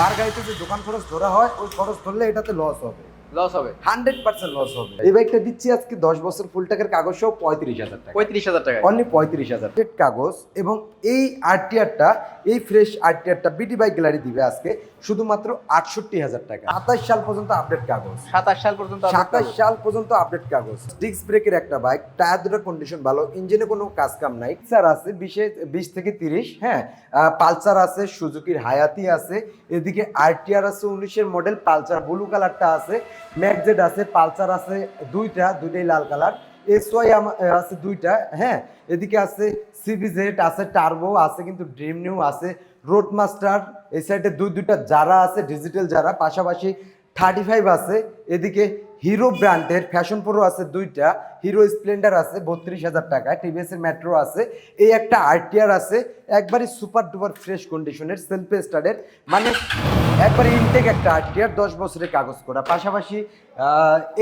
তার গাড়িতে যে দোকান খরচ ধরা হয় ওই খরচ ধরলে এটাতে লস হবে। লস হবে। হান্ড্রেড পার্সেন্ট লস হবে। এই বাইকটা দিচ্ছি আজকে দশ বছর ফুল টাকার কাগজ সহ পঁয়ত্রিশ হাজার টাকা। পঁয়ত্রিশ হাজার টাকা। অনলি পঁয়ত্রিশ হাজার। কাগজ এবং এই আরটিআরটা এই ফ্রেশ আরটিআরটা বিটি বাইক গ্যালারি দিবে আজকে। শুধুমাত্র আটষট্টি হাজার টাকা। সাতাশ সাল পর্যন্ত আপডেট কাগজ। সাতাশ সাল পর্যন্ত সাতাশ সাল পর্যন্ত আপডেট কাগজ। ডিস্ক ব্রেকের একটা বাইক টায়ার দুটোর কন্ডিশন ভালো ইঞ্জিনে কোনো কাজ কাম নাই। স্যার আছে বিশে বিশ থেকে তিরিশ হ্যাঁ। পালসার আছে সুজুকির হায়াতি আছে। এদিকে আরটিআর আছে উনিশের মডেল পালসার ব্লু কালারটা আছে। ম্যাকজেড আছে পালসার আছে দুইটা দুইটাই লাল কালার এস ওয়াই আছে দুইটা হ্যাঁ? এদিকে আছে সিবিজেড আছে টার্বো আছে কিন্তু ড্রিম নিউ আছে রোড মাস্টার এই সাইডে দুই দুইটা যারা আছে ডিজিটাল যারা, পাশাপাশি থার্টি ফাইভ আছে। এদিকে হিরো ব্র্যান্ডের ফ্যাশন প্রো আছে দুইটা হিরো স্প্লেন্ডার আছে বত্রিশ হাজার টাকা টিভিএস এর মেট্রো আছে, এই একটা আরটিআর আছে, একবারই সুপার ডুপার ফ্রেশ কন্ডিশনের সেলফ স্টার্টের মানে একবার ইনটেক একটা আরটিআর দশ বছরের কাগজ করা। পাশাপাশি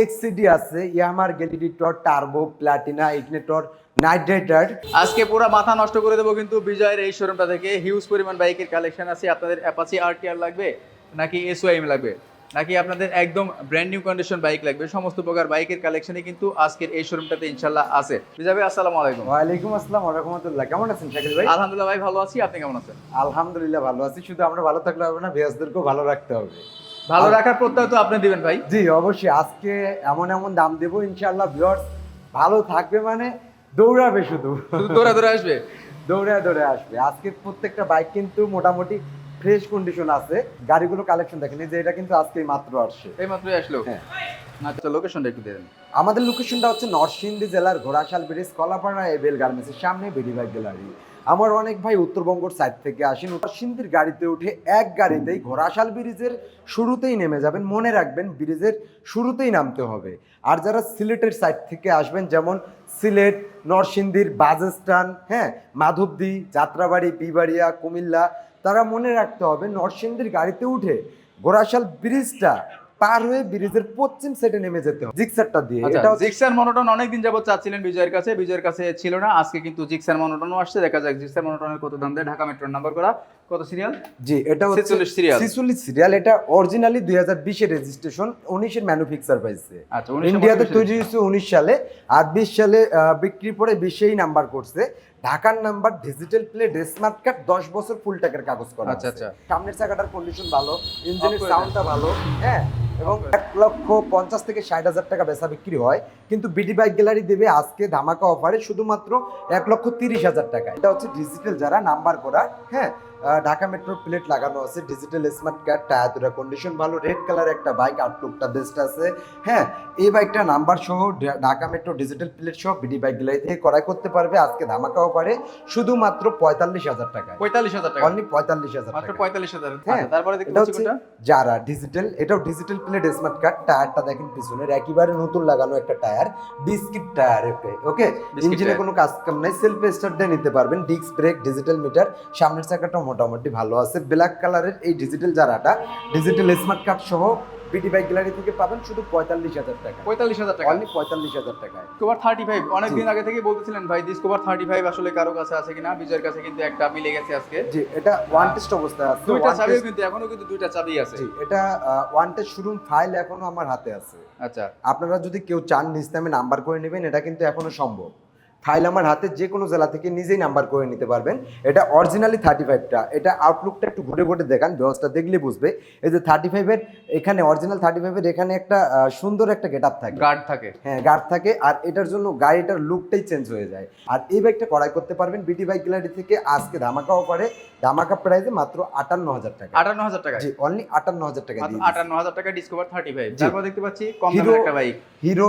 এক্সিডি আছে ইয়ামার gladiator turbo platina ignitor knight rider আজকে পুরো মাথা নষ্ট করে দেবো কিন্তু বিজয়ের এই শোরুমটা থেকে হিউজ পরিমাণ বাইকের কালেকশন আছে। আপনাদের অ্যাপাচি আরটিআর লাগবে নাকি এসওআইএম লাগবে? নাকি আপনাদের একদম ব্র্যান্ড নিউ কন্ডিশন বাইক লাগবে? সমস্ত প্রকার বাইকের কালেকশনই কিন্তু আজকের এই শোরুমটাতে ইনশাল্লাহ আছে। ভাই আসসালামু আলাইকুম। ওয়ালাইকুম আসসালাম রহমতুল্লাহ। কেমন আছেন শাকিল ভাই? আলহামদুলিল্লাহ ভাই ভালো আছি। আপনি কেমন আছেন? আলহামদুলিল্লাহ ভালো আছি। শুধু আমরা ভালো থাকলে হবে না ভিয়াসদেরকেও ভালো রাখতে হবে। ভালো রাখার প্রত্যয় তো আপনি দিবেন ভাই। জি অবশ্যই। আজকে এমন এমন দাম দেবো ইনশাআল্লাহ ভিউয়ার্স ভালো থাকবে মানে দৌড়াবে শুধু। শুধু দৌড়া দৌড়া আসবে? দৌড়ে দৌড়ে আসবে। আজকে প্রত্যেকটা বাইক কিন্তু মোটামুটি ফ্রেশ কন্ডিশন আছে। গাড়িগুলো কালেকশন দেখেন যে এটা কিন্তু আজকেই মাত্র আসছে। এই মাত্রই আসলো? হ্যাঁ। আচ্ছা লোকেশনটা একটু দেন। আমাদের লোকেশনটা হচ্ছে নরসিংদী জেলার ঘোড়াশাল ব্রিজ কলাপাড়া এবেল গার্মেন্টসের সামনে বেডি গ্যালারি। আমার অনেক ভাই উত্তরবঙ্গর সাইড থেকে আসেন। নরসিংদীর গাড়িতে উঠে এক গাড়িতেই ঘোড়াশাল ব্রিজের শুরুতেই নেমে যাবেন। মনে রাখবেন ব্রিজের শুরুতেই নামতে হবে। আর যারা সিলেটের সাইড থেকে আসবেন যেমন সিলেট নরসিংদীর বাজস্টান হ্যাঁ মাধবদী যাত্রাবাড়ি বিবাড়িয়া কুমিল্লা তারা মনে রাখতে হবে নরসিংদীর গাড়িতে উঠে ঘোড়াশাল ব্রিজটা পার হয়ে ব্রিজের পশ্চিম সাইডে নেমে যেতে হবে। জিক্সারটা দিয়ে। আচ্ছা এটা জিক্সার মনোটন অনেকদিন যাবত চাচ্ছিলেন বিজয়ের কাছে বিজয়ের কাছে ছিল না আজকে কিন্তু জিক্সার মনোটনও আসছে। দেখা যাক জিক্সার মনোটনের কত দাম দেয়। ঢাকা মেট্রোর নাম্বার করা কত সিরিয়াল জি এটা হচ্ছে 46 serial। ছিচল্লিশ সিরিয়াল এটা অরিজিনালি দুই হাজার বিশের রেজিস্ট্রেশন উনিশের ম্যানুফ্যাকচার পাইছে আচ্ছা 19 ইন্ডিয়াতে তৈরি হয়েছে উনিশ সালে আর বিশ সালে আহ, বিক্রি পরে বিশেই নাম্বার করছে। ঢাকার number digital plate smart card দশ বছর ফুল টাকার কাগজ করা আচ্ছা, আচ্ছা। সামনের চাকাটার কন্ডিশন ভালো ইঞ্জিনের সাউন্ডটা ভালো হ্যাঁ? এবং এক লক্ষ পঞ্চাশ থেকে ষাট হাজার টাকা বেচা বিক্রি হয়। কিন্তু বিডি বাইক গ্যালারি দেবে আজকে ধামাকা অফারে শুধুমাত্র এক লক্ষ তিরিশ হাজার টাকা। এটা হচ্ছে ডিজিটাল যারা নাম্বার করা হ্যাঁ? ঢাকা মেট্রো প্লেট লাগানো আছে ডিজিটাল স্মার্ট কার্ড টায়ার দুটা কন্ডিশন ভালো রেড কালার একটা বাইক আউটলুকটা বেস্ট আছে হ্যাঁ? এই বাইকটা নাম্বার সহ ঢাকা মেট্রো ডিজিটাল প্লেট সহ বিডি বাইক গ্যালারি থেকে ক্রয় করতে পারবে আজকে ধামাকা অফারে শুধুমাত্র পঁয়তাল্লিশ হাজার টাকা পঁয়তাল্লিশ হাজার টাকা। অনলি পঁয়তাল্লিশ হাজার টাকা পঁয়তাল্লিশ হাজার। হ্যাঁ, আচ্ছা, তারপরে এটা হচ্ছে যারা ডিজিটাল এটাও ডিজিটাল প্লেট স্মার্ট কার্ড টায়ারটা দেখেন পিছনের একেবারে নতুন লাগানো একটা tyre. Biscuit tyre okay? Okay ইঞ্জিনে কোনো কাজ কাম নাই সেলফ স্টার্ট দিয়ে নিতে পারবেন। ডিস্ক ব্রেক ডিজিটাল মিটার সামনের চাকাটা মোটামুটি ভালো আছে। ব্ল্যাক কালারের এই ডিজিটাল জারাটা ডিজিটাল স্মার্ট কার্ড সহ বিটি বাইক গ্যালারি থেকে পাবেন শুধু পঁয়তাল্লিশ হাজার টাকা। পঁয়তাল্লিশ হাজার টাকা? অনলি পঁয়তাল্লিশ হাজার টাকায়। ডিসকভার থার্টি ফাইভ অনেকদিন আগে থেকে বলতেছিলেন ভাই ডিসকভার থার্টি ফাইভ আসলে কারও কাছে আছে কিনা? বিজয়ের কাছে কিন্তু একটা মিলে গেছে আজকে। জি এটা ওয়ান টেস্ট অবস্থায় আছে দুইটা test- কিন্তু এখনও কিন্তু দুইটা চাবি আছে। জি এটা ওয়ান টেস্ট শোরুম ফাইল এখনও আমার হাতে আছে। আচ্ছা। আপনারা যদি কেউ চান নিজ নামে নাম্বার করে নেবেন এটা কিন্তু এখনও সম্ভব। ফাইল আমার হাতে যে কোনো জেলা থেকে নিজেই নাম্বার করে নিতে পারবেন। এটা অরিজিনালি থার্টি ফাইভটা এটা আউটলুকটা একটু ঘুরে ঘুরে দেখান ব্যবস্থা দেখলে বুঝবে। এই যে থার্টি ফাইভের এখানে অরিজিনাল থার্টি ফাইভের এখানে একটা সুন্দর একটা গেট আপ থাকে। গার্ড থাকে। হ্যাঁ গার্ড থাকে। আর এটার জন্য গাড়িটার লুকটাই চেঞ্জ হয়ে যায়। আর এই বাইকটা করাই করতে পারবেন বিটি বাইক গ্যালারি থেকে। আজকে ধামাকা অফারে ধামাকা প্রাইসে মাত্র আটান্ন হাজার টাকা। আটান্ন হাজার টাকা জি অনলি আটান্ন হাজার টাকা আটান্ন হাজার টাকা ডিসকভার থার্টি ফাইভ তারপর দেখতে পাচ্ছি কম হিরো- দামের একটা bike Hero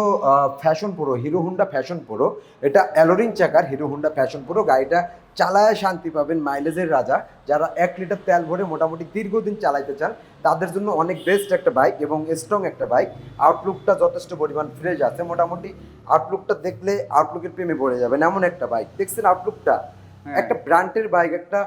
Fashion Pro Hero Honda Fashion Pro এটা অ্যালোরিং চাকার হিরো হুন্ডা ফ্যাশন প্রো গাড়িটা চালায় শান্তি পাবেন মাইলেজের রাজা। যারা এক লিটার তেল ভরে মোটামুটি দীর্ঘদিন চালাইতে চান তাদের জন্য অনেক বেস্ট একটা বাইক এবং স্ট্রং একটা বাইক আউটলুকটা যথেষ্ট পরিমাণ ফ্রেশ আছে মোটামুটি। আউটলুকটা দেখলে আউটলুকের প্রেমে পড়ে যাবেন এমন একটা বাইক দেখছেন আউটলুকটা হ্যাঁ। একটা ব্র্যান্ডের বাইক একটা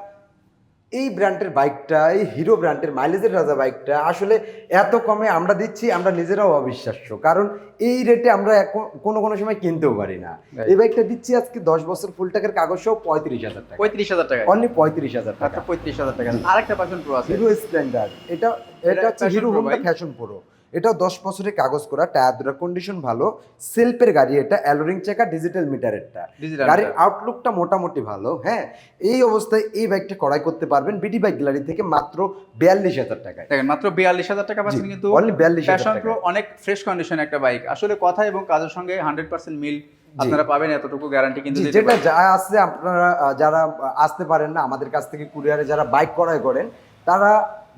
এই ব্র্যান্ডের বাইকটা এই হিরো ব্র্যান্ডের মাইলেজের রাজা বাইকটা আসলে এত কমে আমরা দিচ্ছি আমরা নিজেরাও অবিশ্বাস্য। কারণ এই রেটে আমরা এখন কোনো কোনো সময় কিনতেও পারি না. এই বাইকটা দিচ্ছি আজকে দশ বছর ফুল টাকার কাগজ সহ পঁয়ত্রিশ হাজার টাকা। পঁয়ত্রিশ হাজার টাকা। অনলি পঁয়ত্রিশ হাজার টাকা। পঁয়ত্রিশ হাজার টাকা। আরেকটা পার্সেন্ট প্রো আছে। হিরো স্প্লেন্ডার এটা এটা হচ্ছে হিরো হোন্ডা ফ্যাশন প্রো এটা দশ বছরের কাগজ করা টায়ার দুটা কন্ডিশন ভালো সেলফের গাড়ি এটা অ্যালোরিং চাকা ডিজিটাল মিটারেরটা গাড়ির। আউটলুকটা মোটামুটি ভালো হ্যাঁ? এই অবস্থায় এই বাইকটা কড়াই করতে পারবেন বিডি বাইক গ্যালারি থেকে মাত্র বিয়াল্লিশ হাজার টাকায়। দেখেন মাত্র বিয়াল্লিশ হাজার টাকা পাচ্ছেন কিন্তু বিয়াল্লিশ হাজার ফ্যাশন অনেক ফ্রেশ কন্ডিশন একটা বাইক আসলে কথা এবং কাজের সঙ্গে হান্ড্রেড পার্সেন্ট মিল আপনারা পাবেন এতটুকু গ্যারান্টি কিন্তু যেটা যা আছে আপনারা যারা আসতে পারেন না আমাদের কাছ থেকে কুরিয়ারে যারা বাইক করাই করেন তারা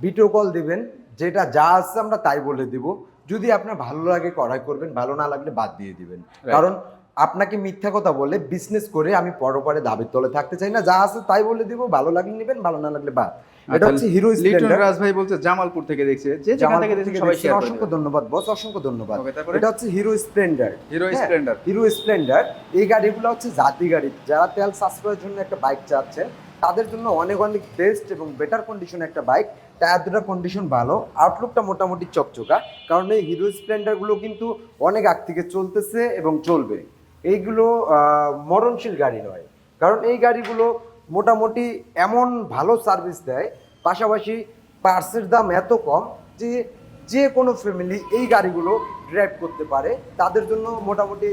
ভিডিও কল দিবেন যেটা যা আছে আমরা তাই বলে দিব। যদি আপনার ভালো লাগে করাই করবেন ভালো না লাগলে বাদ দিয়ে দিবেন। কারণ আপনাকে মিথ্যা কথা বলে বিজনেস করে আমি পরপরে দাবির তলে থাকতে চাই না। যা আছে তাই বলে দিব ভালো লাগলে নেবেন ভালো না লাগলে বাদ। এটা আচ্ছা, হচ্ছে হিরো স্প্লেন্ডার রাজ ভাই বলছে জামালপুর থেকে দেখছে। যে থেকে দেখছে সবাই শেয়ার অসংখ্য ধন্যবাদ বস অসংখ্য ধন্যবাদ। এটা হচ্ছে Hero Splendor Hero Splendor Hero Splendor এই গাড়িগুলো হচ্ছে জাতি গাড়ি। যারা তেল সাশ্রয়ের জন্য একটা বাইক চাচ্ছেন তাদের জন্য অনেক অনেক বেস্ট এবং বেটার কন্ডিশন একটা বাইক টায়ার দুটা কন্ডিশন ভালো আউটলুকটা মোটামুটি চকচকা, কারণ এই হিরো স্প্লেন্ডারগুলো কিন্তু অনেক আগ থেকে চলতেছে এবং চলবে। এইগুলো মরণশীল গাড়ি নয়। কারণ এই গাড়িগুলো মোটামুটি এমন ভালো সার্ভিস দেয়, পাশাপাশি পার্সের দাম এত কম যে যে কোনো ফ্যামিলি এই গাড়িগুলো ড্রাইভ করতে পারে। তাদের জন্য মোটামুটি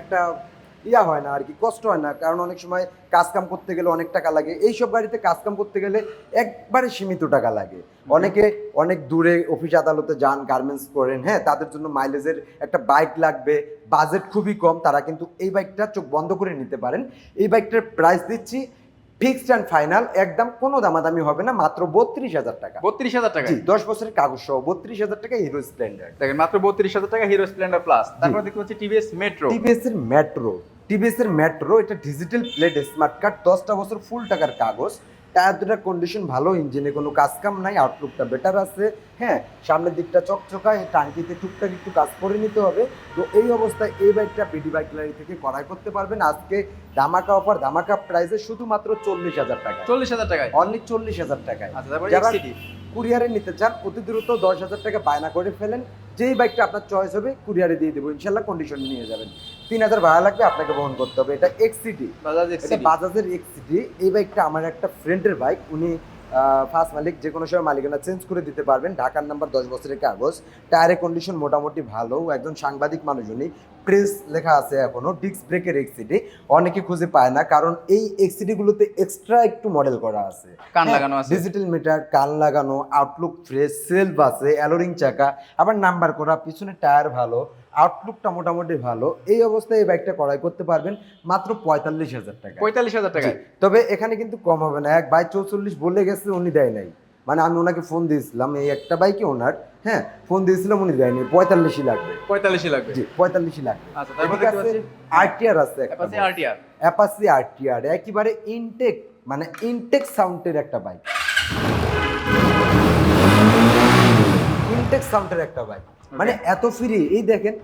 একটা ইয়া হয় না আর কি কষ্ট হয় না। কারণ অনেক সময় কাজ কাম করতে গেলে অনেক টাকা লাগে। এই সব গাড়িতে কাজ কাম করতে গেলে একবারে সীমিত টাকা লাগে। অনেকে অনেক দূরে অফিস আদালতে যান গার্মেন্টস করেন হ্যাঁ তাদের জন্য মাইলেজের একটা বাইক লাগবে। বাজেট খুবই কম তারা কিন্তু এই বাইকটা চোখ বন্ধ করে নিতে পারেন। এই বাইকটার প্রাইস দিচ্ছি ফিক্সড অ্যান্ড ফাইনাল একদম কোনো দামাদামি হবে না মাত্র বত্রিশ হাজার টাকা। বত্রিশ হাজার টাকা? দশ বছরের কাগজ সহ বত্রিশ হাজার টাকা হিরো স্প্লেন্ডার দেখেন মাত্র বত্রিশ হাজার টাকা হিরো স্প্লেন্ডার প্লাস তারপর দেখতে পাচ্ছি টিভিএস মেট্রো টিভিএস এর মেট্রো টিভিএস এর মেট্রো এটা ডিজিটাল প্লেট স্মার্ট কার্ড দশটা বছর ফুল টাকার কাগজ। টায়ার দুটার কন্ডিশন ভালো ইঞ্জিনে কোনো কাজ কাম নাই আউটলুকটা বেটার আছে। হ্যাঁ সামনের দিকটা চকচকা টাঙ্কিতে টুকটাক একটু কাজ করে নিতে হবে। তো এই অবস্থায় এই বাইকটা বিডি বাইক গ্যালারি থেকে করাই করতে পারবেন। আজকে ধামাকা অফার ধামাকা প্রাইসে শুধুমাত্র চল্লিশ হাজার টাকা চল্লিশ হাজার টাকায়? অনলি চল্লিশ হাজার টাকায়। আচ্ছা যারা কুরিয়ারে নিতে চান অতি দ্রুত দশ হাজার টাকা বায়না করে ফেলেন। যেই বাইকটা আপনার চয়েস হবে কুরিয়ারে দিয়ে দেবো। ইনশাল্লাহ কন্ডিশন নিয়ে যাবেন। তিন হাজার ভাড়া লাগবে আপনাকে বহন করতে হবে। এটা এক্সিটি বাজাজের এক্সিটি এই বাইকটা আমার একটা ফ্রেন্ডের বাইক উনি ফার্স্ট মালিক যে কোনো সময় মালিকানা চেঞ্জ করে দিতে পারবেন। ঢাকার নাম্বার দশ বছরের কাগজ। টায়ারের কন্ডিশন মোটামুটি ভালো। একজন সাংবাদিক মানুষ উনি। প্রেস লেখা আছে এখনও ডিস্ক ব্রেকের এক্সিডি অনেকে খুঁজে পায় না কারণ এই এক্সিটি গুলোতে এক্সট্রা একটু মডেল করা আছে। কান লাগানো আছে। ডিজিটাল মিটার কান লাগানো আউটলুক ফ্রেশ সেলফ আছে অ্যালোরিং চাকা আবার নাম্বার করা পিছনে টায়ার ভালো আউটলুকটা মোটামুটি ভালো। এই অবস্থায় এই বাইকটা করাই করতে পারবেন মাত্র পঁয়তাল্লিশ হাজার টাকা পঁয়তাল্লিশ হাজার টাকায়? তবে এখানে কিন্তু কম হবে না। এক বাই চৌচল্লিশ বলে গেছে উনি দেয় নাই। মানে আমি ওনাকে ফোন দিয়েছিলাম এই একটা বাইকে ওনার হ্যাঁ ফোন দিয়েছিলাম উনি দেয়নি পঁয়তাল্লিশই লাগবে। পঁয়তাল্লিশই লাগবে? জি পঁয়তাল্লিশই লাগবে। আচ্ছা আছে আরটিআর আছে অ্যাপাচি আরটিআর অ্যাপাসি আরটিআর একেবারে ইনটেক মানে ইনটেক সাউন্ডের একটা বাইক ইনটেক সাউন্ডের একটা বাইক মানে এত ফ্রি এই দেখেন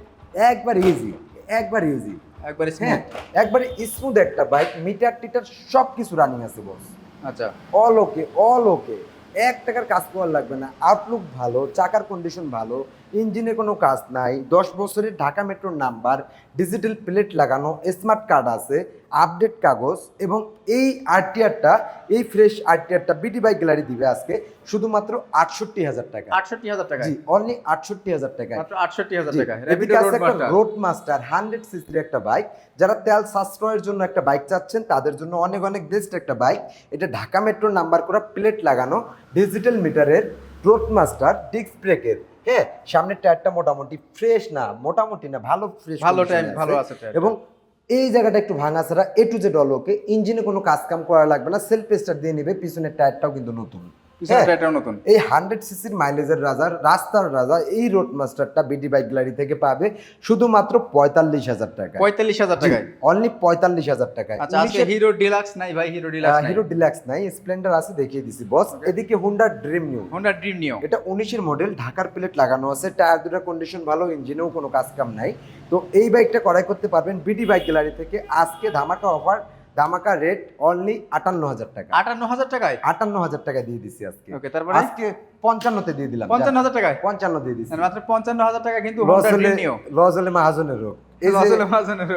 একবার ইজি একবার ইজি একবারে হ্যাঁ একবারে স্মুথ একটা বাইক মিটার টিটার সব কিছু রানিং আছে বস আচ্ছা। অল ওকে অল ওকে এক টাকার কাজ করার লাগবে না। আউটলুক ভালো, চাকার কন্ডিশন ভালো, ইঞ্জিনের কোনো কাজ নাই, দশ বছরের ঢাকা মেট্রোর নাম্বার ডিজিটাল প্লেট লাগানো স্মার্ট কার্ড আছে আপডেট কাগজ এবং এই আরটিআরটা এই ফ্রেশ আরটিআরটা বিটি বাইক গ্যালারি দিবে আজকে শুধুমাত্র আটষট্টি হাজার টাকা আটষট্টি হাজার টাকায়? জি অনলি আটষট্টি হাজার মাত্র আটষট্টি হাজার টাকা এদিকে আছে একটা রোড মাস্টার হান্ড্রেড সিসির একটা বাইক যারা তেল সাশ্রয়ের জন্য একটা বাইক চাচ্ছেন তাদের জন্য অনেক অনেক বেস্ট একটা বাইক এটা ঢাকা মেট্রো নাম্বার করা প্লেট লাগানো ডিজিটাল মিটারের রোড মাস্টার ডিস্ক ব্রেকের হ্যাঁ সামনের টায়ারটা মোটামুটি ফ্রেশ না মোটামুটি না ভালো ফ্রেশ ভালো টাইম ভালো আছে। এবং এই জায়গাটা একটু ভাঙা ছাড়া এ টু জেড অলোকে ইঞ্জিনে কোনো কাজ কাম করা লাগবে না সেলফ স্টার দিয়ে নেবে, পিছনের টায়ারটাও কিন্তু নতুন। হ্যাঁ, এই হান্ড্রেড সিসির মাইলেজের রাজা রাস্তার রাজা এই রোড মাস্টারটা বিডি বাইক গ্যালারি থেকে পাবে শুধুমাত্র পঁয়তাল্লিশ হাজার টাকা পঁয়তাল্লিশ হাজার টাকায়? অনলি পঁয়তাল্লিশ হাজার টাকায়। হিরো ডিলাক্স নাই ভাই হিরো ডিলাক্স হিরো ডিলাক্স নাই স্প্লেন্ডার আছে দেখিয়ে দিছি বস এদিকে Honda dream new Honda dream neo এটা উনিশের মডেল ঢাকার প্লেট লাগানো আছে টায়ার দুটার কন্ডিশন ভালো ইঞ্জিনেও কোনো কাজ কাম নাই। তো এই বাইকটা করাই করতে পারবেন বিডি বাইক গ্যালারি থেকে। আজকে ধামাকা অফার ধামাকা রেট অনলি আটান্ন হাজার টাকা আটান্ন হাজার টাকায় আটান্ন হাজার টাকা দিয়ে দিছি আজকে। ওকে তারপরে? আজকে পঞ্চান্নতে দিয়ে দিলাম পঞ্চান্ন হাজার টাকায়? পঞ্চান্ন দিয়ে দিছি। মানে মাত্র পঞ্চান্ন হাজার টাকা কিন্তু হোন্ডা হলে মাহাজনের রোগ। এই যে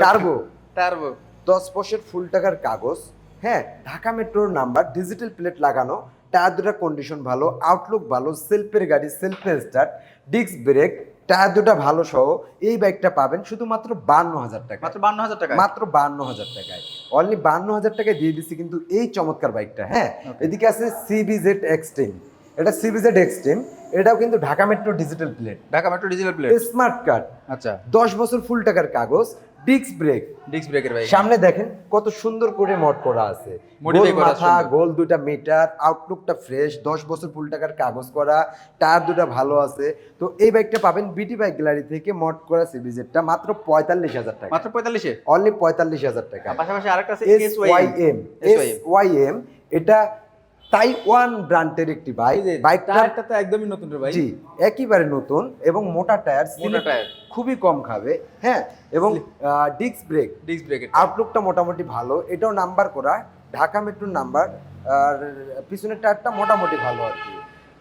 টার্বো টার্বো দশ বছর ফুল টাকার কাগজ। হ্যাঁ ঢাকা মেট্রোর নাম্বার ডিজিটাল প্লেট লাগানো। টায়ার দুটা কন্ডিশন ভালো আউটলুক ভালো সেলফের গাড়ি সেলফে স্টার্ট ডিস্ক ব্রেক টায়ার দুটা ভালো সহ এই বাইকটা পাবেন শুধুমাত্র বান্ন হাজার টাকা মাত্র বান্ন হাজার টাকা মাত্র বান্ন হাজার টাকায়। অনলি বান্ন হাজার টাকায় দিয়ে দিচ্ছি কিন্তু এই চমৎকার বাইকটা হ্যাঁ? এদিকে আছে সিবিজেড এক্সট্রিম এটা সিবিজেড এক্সট্রিম এটাও কিন্তু Dhaka metro digital plate Dhaka metro digital plate smart card আচ্ছা। দশ বছর ফুল টাকার কাগজ ডিস্ক ব্রেক ডিস্ক ব্রেকের বাইক সামনে দেখেন কত সুন্দর করে মড করা আছে। গোল মাথা। গোল দুটা মিটার আউটলুকটা ফ্রেশ দশ বছর ফুল টাকার কাগজ করা টায়ার দুটা ভালো আছে। তো এই বাইকটা পাবেন বিটি বাইক গ্যালারি থেকে মড করা সিবিজেডটা মাত্র পঁয়তাল্লিশ হাজার টাকা। মাত্র পঁয়তাল্লিশে? অনলি পঁয়তাল্লিশ হাজার টাকা। পাশাপাশি আরেকটা আছে S Y M S Y M এটা তাইওয়ান ব্র্যান্ডের একটি বাইক বাইকটা টায়ারটা তো একদমই নতুন রে ভাই। জি একেবারে নতুন এবং মোটা টায়ার মোটা টায়ার খুবই কম খাবে হ্যাঁ? এবং ডিস্ক ব্রেক ডিস্ক ব্রেক আউটলুকটা মোটামুটি ভালো এটাও নাম্বার করা ঢাকা মেট্রোর নাম্বার আর পিছনের টায়ারটা মোটামুটি ভালো আর কি।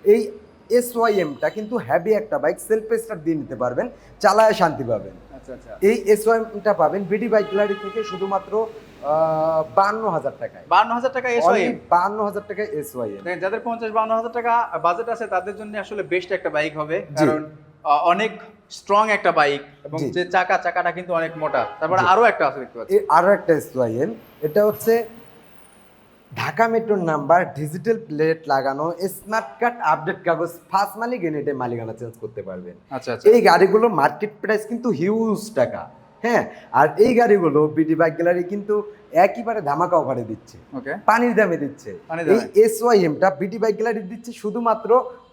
এই এস ওয়াইএমটা কিন্তু হ্যাভি একটা বাইক সেলফ স্টার্ট দিয়ে নিতে পারবেন চালায় শান্তি পাবেন। এই এস ওয়াইটা পাবেন বিডি বাইক গ্যালারি থেকে শুধুমাত্র বান্ন হাজার টাকায়। বান্ন হাজার টাকা এস ওয়াই বান্ন হাজার টাকা এস ওয়াই যাদের পঞ্চাশ বান্ন হাজার টাকা বাজেট আছে তাদের জন্য আসলে বেস্ট একটা বাইক হবে। কারণ অনেক স্ট্রং একটা বাইক এবং যে চাকা চাকাটা কিন্তু অনেক মোটা। তারপরে আরও একটা আছে দেখতে পাচ্ছি। আরও একটা এস ওয়াই এটা হচ্ছে ঢাকা মেট্রোর নাম্বার ডিজিটাল প্লেট লাগানো স্মার্ট কার্ড আপডেট কাগজ ফার্স্ট মালিক এনে মালিকানা চেঞ্জ করতে পারবেন। আচ্ছা আচ্ছা। এই গাড়িগুলো মার্কেট প্রাইস কিন্তু হিউজ টাকা হ্যাঁ? আর এই গাড়িগুলো বিডি বাইক গ্যালারি কিন্তু একইবারে ধামাকা অফারে দিচ্ছে। পানির দামে দিচ্ছে। এই এস ওয়াই এমটা বিডি বাইক গ্যালারি দিচ্ছে শুধুমাত্র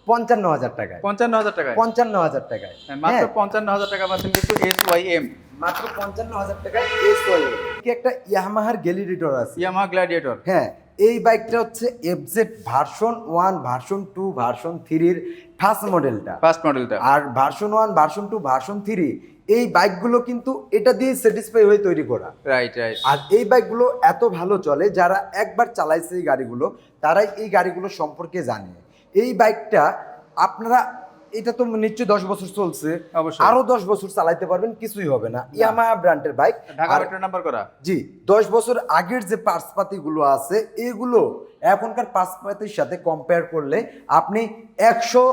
পঞ্চান্ন হাজার টাকায়। পঞ্চান্ন হাজার টাকায়? পঞ্চান্ন হাজার টাকায়। মাত্র হ্যাঁ, পঞ্চান্ন হাজার টাকা পাচ্ছেন কিন্তু এস ওয়াই এম মাত্র পঞ্চান্ন হাজার টাকায় এস ওয়াই এম কি একটা ইয়ামাহার গ্যালিরিটর আছে। ইয়ামা গ্ল্যাডিয়েটর হ্যাঁ এই বাইকটা হচ্ছে FZ version one version two version থ্রির ফার্স্ট মডেলটা ফার্স্ট মডেলটা আর version one version two version three এই বাইকগুলো কিন্তু এটা দিয়ে স্যাটিসফাই হয়ে তৈরি করা। রাইট রাইট আর এই বাইকগুলো এত ভালো চলে যারা একবার চালাইছে এই গাড়িগুলো তারাই এই গাড়িগুলো সম্পর্কে জানে। এই বাইকটা আপনারা এটা তো নিশ্চয়ই দশ বছর চলছে। আরও দশ বছর চালাইতে পারবেন কিছুই হবে না। ইয়ামা ব্র্যান্ডের বাইক। ঢাকা মেট্রো নাম্বার করা। জি দশ বছর আগের যে পার্সপাতি গুলো আছে এগুলো এখনকার পার্সপাতির সাথে কম্পেয়ার করলে আপনি একশো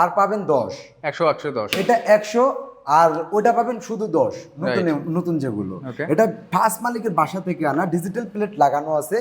আর পাবেন দশ। একশো একশো দশ। এটা একশো আর ওটা পাবেন শুধু দশ নতুন নতুন যেগুলো। এটা ফার্স্ট মালিকের বাসা থেকে আনা ডিজিটাল প্লেট লাগানো আছে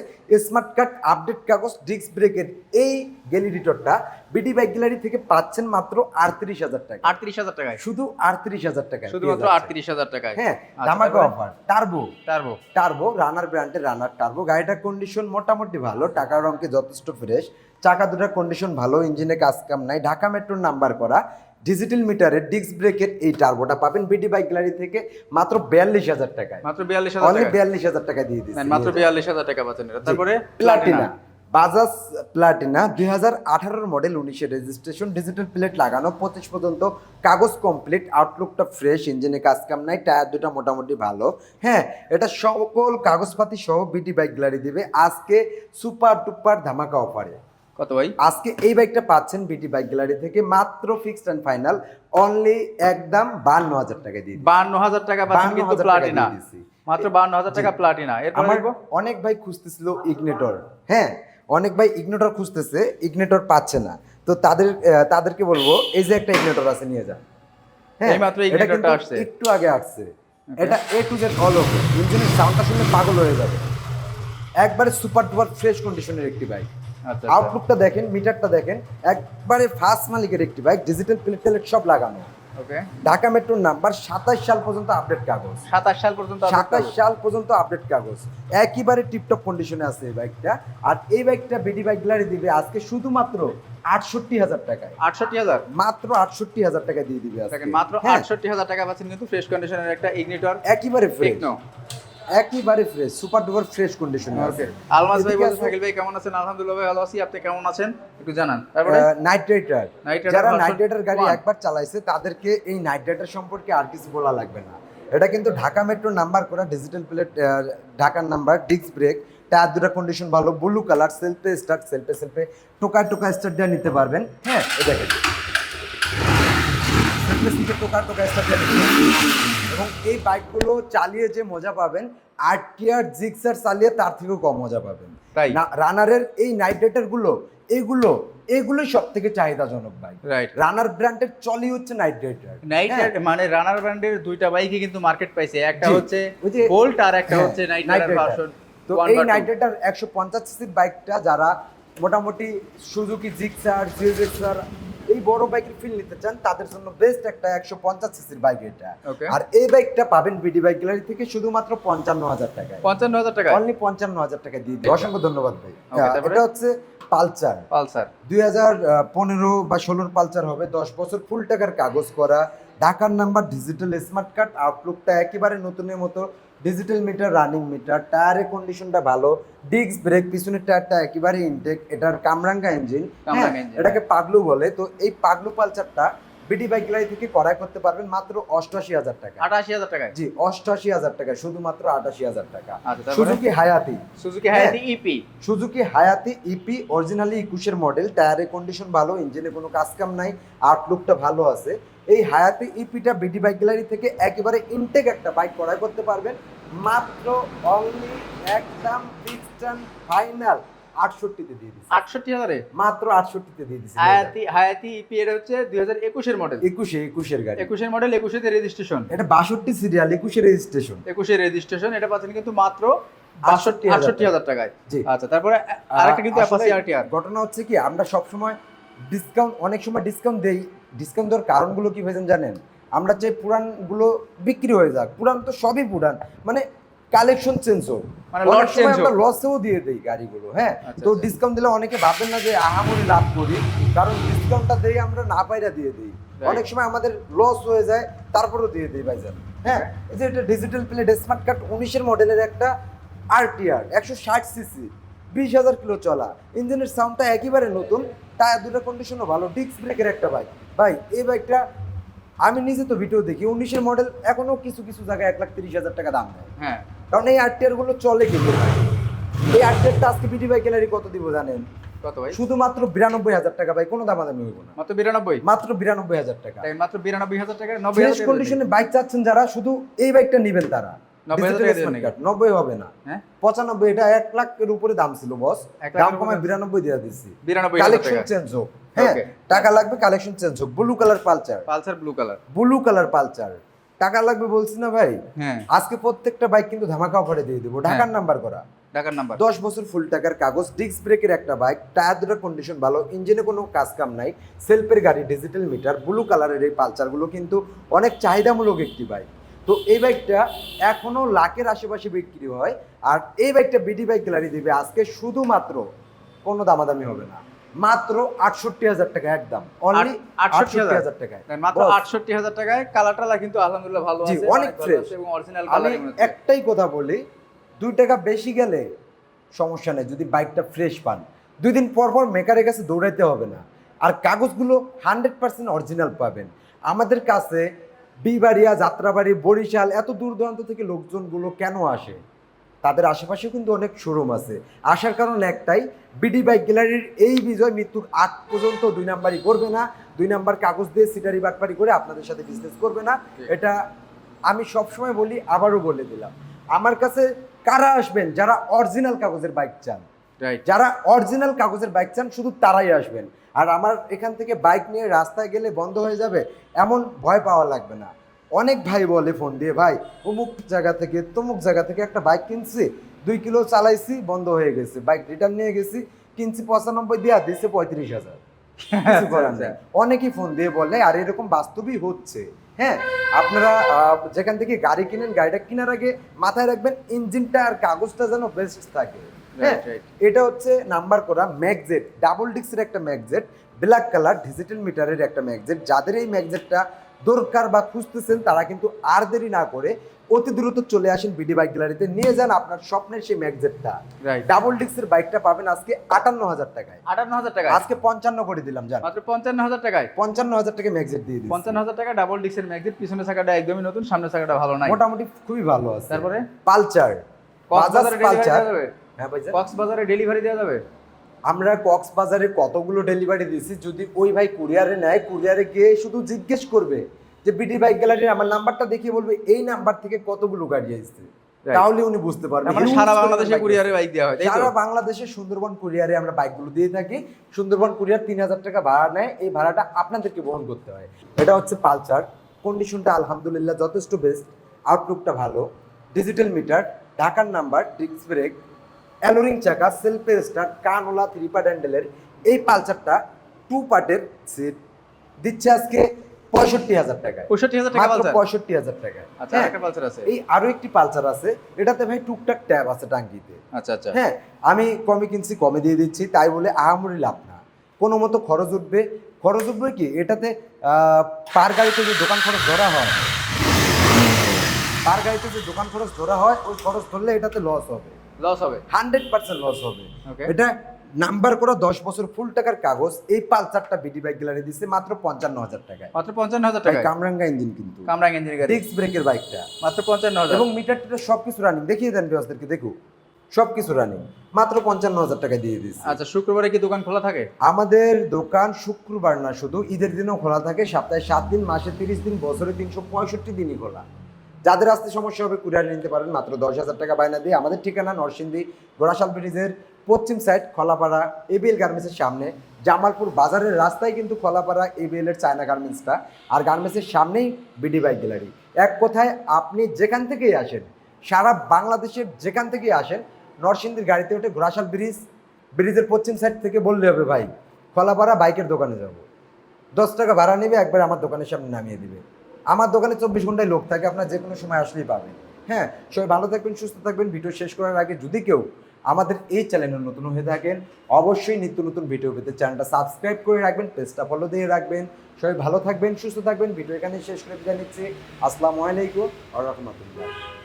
স্মার্ট কার্ড আপডেট কাগজ ডিস্ক ব্রেকের এই গ্যালিডিটরটা বিডি বাইক গ্যালারি থেকে পাচ্ছেন মাত্র আটত্রিশ হাজার টাকা। আটত্রিশ হাজার টাকায়। শুধু আটত্রিশ হাজার টাকা শুধুমাত্র আটত্রিশ হাজার টাকায়। হ্যাঁ ধামাকা offer turbo turbo turbo runner ব্র্যান্ডের রানার টার্বো গাড়িটার কন্ডিশন মোটামুটি ভালো টাকার অঙ্কে যথেষ্ট ফ্রেশ চাকা দুটার কন্ডিশন ভালো ইঞ্জিনে কাজ কাম নাই। ঢাকা মেট্রোর নাম্বার করা। ডিজিটাল মিটারের ডিস্ক ব্রেকের এই টার্বোটা পাবেন বিডি বাইক গ্যালারি থেকে মাত্র বিয়াল্লিশ হাজার টাকায়। মাত্র বিয়াল্লিশ হাজার বিয়াল্লিশ হাজার টাকা দিয়ে দিচ্ছি। মাত্র বিয়াল্লিশ হাজার টাকা পাচ্ছেন তারপরে প্লাটিনা বাজাজ প্লাটিনা দুই হাজার আঠারোর মডেল উনিশে রেজিস্ট্রেশন ডিজিটাল প্লেট লাগানো পঁচিশ পর্যন্ত কাগজ কমপ্লিট আউটলুকটা ফ্রেশ ইঞ্জিনে কাজ কাম নাই টায়ার দুটা মোটামুটি ভালো। হ্যাঁ এটা সকল কাগজপাতি সহ বিটি বাইক গ্যালারি দিবে। আজকে সুপার টুপার ধামাকা অফারে কত ভাই? আজকে এই বাইকটা পাচ্ছেন বিটি বাইক গ্যালারি থেকে মাত্র ফিক্সড অ্যান্ড ফাইনাল অনলি একদম বান্ন হাজার টাকা দিয়ে বান্ন হাজার টাকা পাচ্ছেন কিন্তু প্লাটিনা মাত্র বান্ন হাজার টাকা প্লাটিনা আমার অনেক ভাই খুঁজতেছিল ইগনেটর হ্যাঁ অনেক ভাই ইগনেটর খুঁজতেছে ইগনেটর পাচ্ছে না। তো তাদের তাদেরকে বলব এই যে একটা ইগনেটর আছে নিয়ে যান। হ্যাঁ, এইমাত্র ইগনিটরটা আসছে। একটু আগে আসছে। এটা A to Z all okay ইঞ্জিনের সাউন্ডটা শুনলে পাগল হয়ে যাবে। একবারে সুপার ডুপার ফ্রেশ কন্ডিশনের একটি বাইক আউটলুকটা দেখেন মিটারটা দেখেন একবারে ফার্স্ট মালিকের একটি বাইক ডিজিটাল প্লেট টেলেট সব লাগানো। ঢাকা মেট্রোর নাম্বার সাতাশ সাল পর্যন্ত আপডেট কাগজ। সাতাশ সাল পর্যন্ত সাতাশ সাল পর্যন্ত আপডেট কাগজ। একেবারে টিপটপ কন্ডিশনে আছে এই বাইকটা আর এই বাইকটা বিডি বাইক গ্যালারি দিবে আজকে শুধুমাত্র আটষট্টি হাজার টাকায়। আটষট্টি হাজার? মাত্র আটষট্টি হাজার টাকা দিয়ে দিবে মাত্র হ্যাঁ, আটষট্টি হাজার টাকা পাচ্ছেন কিন্তু ফ্রেশ কন্ডিশনের একটা ইগনিটর একেবারে ফ্রেশ একেবারে ফ্রেশ সুপার ডুপার ফ্রেশ কন্ডিশনে ওকে আলমাস ভাই বলতে আছে- ভাই কেমন আছেন? আলহামদুলিল্লাহ ভাই ভালো আছি। আপনি কেমন আছেন? একটু জানান। তারপরে? নাইট রাইডার যারা নাইট রাইডার গাড়ি একবার চালাইছে তাদেরকে এই নাইট রাইডার সম্পর্কে আর কিছু বলা লাগবে না। এটা কিন্তু ঢাকা মেট্রো নাম্বার করা ডিজিটাল প্লেট ঢাকার নাম্বার ডিস্ক ব্রেক টায়ার দুটা কন্ডিশন ভালো ব্লু কালার সেলফে স্টার্ট সেলফে সেলফে টোকা টোকা স্টার্ট দিয়ে নিতে পারবেন। হ্যাঁ দেখেন। টোকা টোকা স্টার্ট। এবং এই বাইকগুলো চালিয়ে যে মজা পাবেন আর টিয়ার জিক্সার চালিয়ে তার থেকেও কম মজা পাবেন। তাই? রানারের এই নাইটগুলো এইগুলো এগুলোই সব থেকে চাহিদাজনক বাইক। রাইট রানার ব্র্যান্ডের চলই হচ্ছে নাইট রাইডার নাইট মানে রানার ব্র্যান্ডের দুইটা বাইকই কিন্তু মার্কেট পাইছে একটা হচ্ছে বোল্ট আর একটা হ্যাঁ, হচ্ছে নাইট রাইডার ভার্সন তো এই নাইট রাইডার একশো পঞ্চাশ সিসির বাইকটা যারা মোটামুটি সুজুকি জিক্সার জিক্সার বড় বাইকের ফিল নিতে চান তাদের জন্য বেস্ট একটা একশো পঞ্চাশ সিসির বাইক এটা। আর এই বাইকটা পাবেন বিডি বাইক গ্যালারি থেকে শুধুমাত্র পঞ্চান্ন হাজার টাকায়। পঞ্চান্ন হাজার টাকা অনলি পঞ্চান্ন হাজার টাকা দিয়ে দিই অসংখ্য ধন্যবাদ ভাই। তারপরে? এটা হচ্ছে পালচার পালসার। দুই হাজার পনেরো বা ষোলোর পালচার হবে। দশ বছর ফুল টাকার কাগজ করা। ঢাকার নাম্বার ডিজিটাল স্মার্ট কার্ড আউটলুকটা একেবারে নতুনের মতো। ডিজিটাল মিটার রানিং মিটার টায়ারের কন্ডিশনটা ভালো ডিস্ক ব্রেক পিছনের টায়ারটা একেবারে ইনটেক এটার কামরাঙ্গা ইঞ্জিন কামরাঙ্গা engine, এটাকে পাগলু বলে। তো এই পাগলু পালচারটা বিডি বাইক গ্যালারি থেকে ক্রয় করতে পারবেন মাত্র অষ্টআশি হাজার টাকা। আটাশি হাজার টাকায়? জি অষ্টআশি হাজার টাকা শুধুমাত্র আটাশি হাজার টাকা। আচ্ছা সুজুকি হায়াতি। সুজুকি হ্যাঁ। Hayate EP Suzuki Hayate EP originally একুশের মডেল টায়ারের কন্ডিশন ভালো ইঞ্জিনে কোনো কাজ কাম নাই আউটলুকটা ভালো আছে। এই হায়াতি ইপিটা বিডি বাইক গ্যালারি থেকে একেবারে ইনটেক একটা বাইক ক্রয় করতে পারবেন মাত্র অনলি একদম ফিক্সড ফাইনাল আটষট্টিতে দিয়ে দিচ্ছি আটষট্টি হাজারে? মাত্র আটষট্টিতে দিয়ে দিচ্ছি হায়াতি হায়াতি ইপি এটা হচ্ছে দুই হাজার একুশের মডেল একুশে একুশের গাড়ি। একুশের মডেল একুশেতে রেজিস্ট্রেশন এটা বাষট্টি সিরিয়াল একুশে রেজিস্ট্রেশন একুশের রেজিস্ট্রেশন এটা পাচ্ছেন কিন্তু মাত্র বাষট্টি আটষট্টি হাজার টাকায়। আচ্ছা তারপরে আরেকটা কিন্তু অ্যাপাসি আরটিআর ঘটনা হচ্ছে কি আমরা সবসময় ডিসকাউন্ট অনেক সময় ডিসকাউন্ট দেই। ডিসকাউন্ট দেওয়ার কারণগুলো কি হয়েছেন জানেন? আমরা চাই পুরানগুলো বিক্রি হয়ে যাক। পুরান তো সবই পুরান মানে কালেকশন চেঞ্জ হোক। মানে lot সময় আমরা লসেও দিয়ে দেই গাড়িগুলো হ্যাঁ? আচ্ছা, তো আচ্ছা। ডিসকাউন্ট দিলে অনেকে ভাববেন না যে আহামরি লাভ করি। কারণ ডিসকাউন্টটা দেই আমরা না পাইরা দিয়ে দিই। অনেক সময় আমাদের লস হয়ে যায় তারপরেও দিয়ে দিই ভাইজান হ্যাঁ? এই যে এটা ডিজিটাল প্লেট স্মার্ট কার্ড উনিশের মডেলের একটা আরটিআর একশো ষাট সিসি বিশ হাজার কিলো চলা। ইঞ্জিনের সাউন্ডটা একেবারে নতুন টায়ার দুটো কন্ডিশনও ভালো ডিস্ক ব্রেকের একটা বাইক ভাই এই বাইকটা আমি নিজে তো ভিডিও দেখি উনিশের মডেল এখনও কিছু কিছু জায়গায় এক লাখ তিরিশ হাজার টাকা দাম দেয়। হ্যাঁ। কারণ এই আরটিআরগুলো চলে কিন্তু ভাই। এই আরটিআরটা আজকে বিডি বাইক গ্যালারি কত দিব জানেন? কত ভাই? শুধুমাত্র বিরানব্বই হাজার টাকা ভাই কোনো দামাদামি হইব না। মাত্র বিরানব্বই? মাত্র বিরানব্বই হাজার টাকা। তাই মাত্র বিরানব্বই হাজার টাকা নব্বই ফ্রেশ কন্ডিশনে বাইক চাচ্ছেন যারা শুধু এই বাইকটা নেবেন তারা। নব্বই হবে না। হ্যাঁ? পঁচানব্বই এটা এক লাখের উপরে দাম ছিল বস দাম কমায় বিরানব্বই দিয়ে দিচ্ছি বিরানব্বই কালেকশন চেঞ্জ হোক। হ্যাঁ টাকা লাগবে কালেকশন চেঞ্জ হোক। Blue colour Pulsar Pulsar blue colour blue colour Pulsar টাকা লাগবে বলছি না ভাই? হ্যাঁ। আজকে প্রত্যেকটা বাইক কিন্তু ধামাকা অফারে দিয়ে দেবো। ঢাকার নাম্বার করা। ঢাকার নাম্বার দশ বছর ফুল টাকার কাগজ ডিস্ক ব্রেকের একটা বাইক টায়ার দুটোর কন্ডিশন ভালো ইঞ্জিনে কোনো কাজ কাম নাই সেলফের গাড়ি ডিজিটাল মিটার ব্লু কালারের এই পালচারগুলো কিন্তু অনেক চাহিদামূলক একটি বাইক তো এই বাইকটা এখনও লাখের আশেপাশে বিক্রি হয় আর এই বাইকটা বিডি বাইক গ্যালারি দিবে। আজকে শুধুমাত্র কোনো দামাদামি হবে না। মাত্র আটষট্টি হাজার টাকা একদম। অনলি আটষট্টি হাজার। টাকায়। মাত্র আটষট্টি হাজার টাকায় কিন্তু আলহামদুলিল্লাহ ভালো আছে অনেক। আছে এবং অরিজিনাল আমি একটাই কথা বলি দুই টাকা বেশি গেলে সমস্যা নেই যদি বাইকটা ফ্রেশ পান। দুই দিন পর পর মেকারের কাছে দৌড়াইতে হবে না। আর কাগজগুলো হান্ড্রেড পার্সেন্ট অরিজিনাল পাবেন। আমাদের কাছে বিবাড়িয়া যাত্রাবাড়ি বরিশাল এত দূর দূরান্ত থেকে লোকজনগুলো কেন আসে? তাদের আশেপাশে কিন্তু অনেক শোরুম আছে। আসার কারণ একটাই বিডি বাইক গ্যালারির এই বিজয় মৃত্যুর আগ পর্যন্ত দুই নাম্বারই করবে না। দুই নাম্বার কাগজ দিয়ে সিটারি বাটপারি করে আপনাদের সাথে বিজনেস করবে না। এটা আমি সবসময় বলি আবারও বলে দিলাম। আমার কাছে কারা আসবেন যারা অরিজিনাল কাগজের বাইক চান? যারা অরিজিনাল কাগজের বাইক চান শুধু তারাই আসবেন। আর আমার এখান থেকে বাইক নিয়ে রাস্তায় গেলে বন্ধ হয়ে যাবে এমন ভয় পাওয়া লাগবে না। অনেক ভাই বলে ফোন দিয়ে ভাই অমুক জায়গা থেকে তমুক জায়গা থেকে একটা বাইক কিনছি দুই কিলো চালাইছি বন্ধ হয়ে গেছে। বাইক রিটার্ন নিয়ে গেছি কিনছি পঁচানব্বই দিয়ে দিচ্ছে পঁয়ত্রিশ হাজার। কিছু অনেকেই ফোন দিয়ে বলে আর এরকম বাস্তবই হচ্ছে। হ্যাঁ আপনারা যেখান থেকে গাড়ি কিনেন গাড়িটা কেনার আগে মাথায় রাখবেন ইঞ্জিনটা আর কাগজটা যেন বেস্ট থাকে। হ্যাঁ এটা হচ্ছে নাম্বার করা ম্যাগজেট ডাবল ডিক্সের একটা ম্যাগজেট ব্ল্যাক কালার ডিজিটাল মিটারের একটা ম্যাগজেট। যাদের এই ম্যাগজেটটা দরকার বা খুঁজতেছেন তারা কিন্তু আর দেরি না করে অতি দ্রুত চলে আসেন বিডি বাইক গ্যালারিতে নিয়ে যান আপনার স্বপ্নের সেই ম্যাগজেটটা ডাবল ডিক্সের বাইকটা পাবেন আজকে আটান্ন হাজার টাকায়। আটান্ন হাজার টাকা আজকে পঞ্চান্ন করে দিলাম জান। মাত্র পঞ্চান্ন হাজার টাকায়? পঞ্চান্ন হাজার টাকা ম্যাগজেট দিয়ে দিচ্ছি। পঞ্চান্ন হাজার টাকা ডাবল ডিক্সের ম্যাগজিট পিছনে চাকাটা একদমই নতুন সামনের চাকাটা ভালো না মোটামুটি খুবই ভালো আছে। তারপরে? পালচার পালচার হ্যাঁ ভাইজান কক্সবাজারে ডেলিভারি দেওয়া যাবে? আমরা কক্সবাজারে কতগুলো ডেলিভারি দিয়েছি যদি ওই ভাই কুরিয়ারে নেয় কুরিয়ারে গিয়ে শুধু জিজ্ঞেস করবে যে বিডি বাইক গ্যালারির আমার নাম্বারটা দেখিয়ে বলবে এই নাম্বার থেকে কতগুলো গাড়ি আসছে? তাহলে উনি বুঝতে পারবেন মানে সারা বাংলাদেশে কুরিয়ারে বাইক দেওয়া হয় সারা বাংলাদেশে সুন্দরবন কুরিয়ারে আমরা বাইকগুলো দিয়ে থাকি। সুন্দরবন কুরিয়ার তিন হাজার টাকা ভাড়া নেয় এই ভাড়াটা আপনাদেরকে বহন করতে হয়। এটা হচ্ছে পালসার। কন্ডিশনটা আলহামদুলিল্লাহ যথেষ্ট বেস্ট আউটলুকটা ভালো। ডিজিটাল মিটার ঢাকার number disc brake alloy ring চাকা সেলফের স্টার্ট কানওলা থ্রি পার্ট হ্যান্ডেলের এই পালসারটা টু পার্টের সিট দিচ্ছে আজকে পঁয়ষট্টি হাজার টাকায়। পঁয়ষট্টি হাজার টাকা পঁয়ষট্টি হাজার টাকায়। আচ্ছা হ্যাঁ, একটা পালসার আছে। এই আরও একটি পালসার আছে এটাতে ভাই টুকটাক ট্যাব আছে টাঙ্কিতে। আচ্ছা আচ্ছা। হ্যাঁ আমি কমে কিনছি কমে দিয়ে দিচ্ছি তাই বলে আহামরি লাভ না। কোনো মতো খরচ উঠবে খরচ উঠবে কি? এটাতে আহ, পার গাড়িতে যে দোকান খরচ ধরা হয় পার গাড়িতে যে দোকান খরচ ধরা হয় ওই খরচ ধরলে এটাতে লস হবে। লস হবে। হান্ড্রেড পার্সেন্ট লস হবে। এটা নাম্বার করা দশ বছর ফুল টাকার কাগজ এই পালসারটা বিডি বাইক গ্যালারি দিচ্ছে মাত্র পঞ্চান্ন হাজার টাকায়। মাত্র পঞ্চান্ন হাজার টাকা কামরাঙ্গা ইঞ্জিন কিন্তু। কামরাং ইঞ্জিন গাড়ি। ডিস্ক ব্রেকের বাইকটা মাত্র পঞ্চান্ন হাজার। এবং মিটার টিটার সবকিছু রানিং দেখিয়ে দেন দেখো সবকিছু রানিং মাত্র পঞ্চান্ন হাজার টাকা দিয়ে দিচ্ছি আচ্ছা শুক্রবারে কি দোকান খোলা থাকে? আমাদের দোকান শুক্রবার না শুধু ঈদের দিনও খোলা থাকে। সপ্তাহে সাত দিন মাসে তিরিশ দিন বছরে তিনশো পঁয়ষট্টি দিনই খোলা। যাদের আসতে সমস্যা হবে কুরিয়ার নিতে পারেন। মাত্র দশ হাজার টাকা বায়না দিয়ে আমাদের ঠিকানা নরসিংদী, গোড়াশাল ব্রিজের পশ্চিম সাইড খলাপাড়া এবিএল গার্মেন্টসের সামনে। জামালপুর বাজারের রাস্তায় কিন্তু খলাপাড়া এবিএল এর চায়না গার্মেন্টসটা আর গার্মেন্টসের সামনেই বিডি বাইক গ্যালারি এক কথায় আপনি যেখান থেকেই আসেন, সারা বাংলাদেশের যেখান থেকেই আসেন, নরসিংদীর গাড়িতে উঠে ঘোড়াশাল ব্রিজ, ব্রিজের পশ্চিম সাইড থেকে বললে হবে, ভাই, খলাপাড়া বাইকের দোকানে যাব। দশ টাকা ভাড়া নেবে, একবার আমার দোকানের সামনে নামিয়ে দিবে। আমার দোকানে চব্বিশ ঘন্টায় লোক থাকে, আপনার যে কোনো সময় আসলেই পাবেন। হ্যাঁ সবাই ভালো থাকবেন, সুস্থ থাকবেন। ভিডিও শেষ করার আগে যদি কেউ আমাদের এই চ্যানেলে নতুন হয়ে থাকেন, অবশ্যই নিত্য নতুন ভিডিও পেতে চ্যানেলটা সাবস্ক্রাইব করে রাখবেন, পেজটা ফলো দিয়ে রাখবেন। সবাই ভালো থাকবেন, সুস্থ থাকবেন। ভিডিও এখানে শেষ করে বিদায় নিচ্ছি। আসসালামু আলাইকুম আর রহমতুল্লাহ।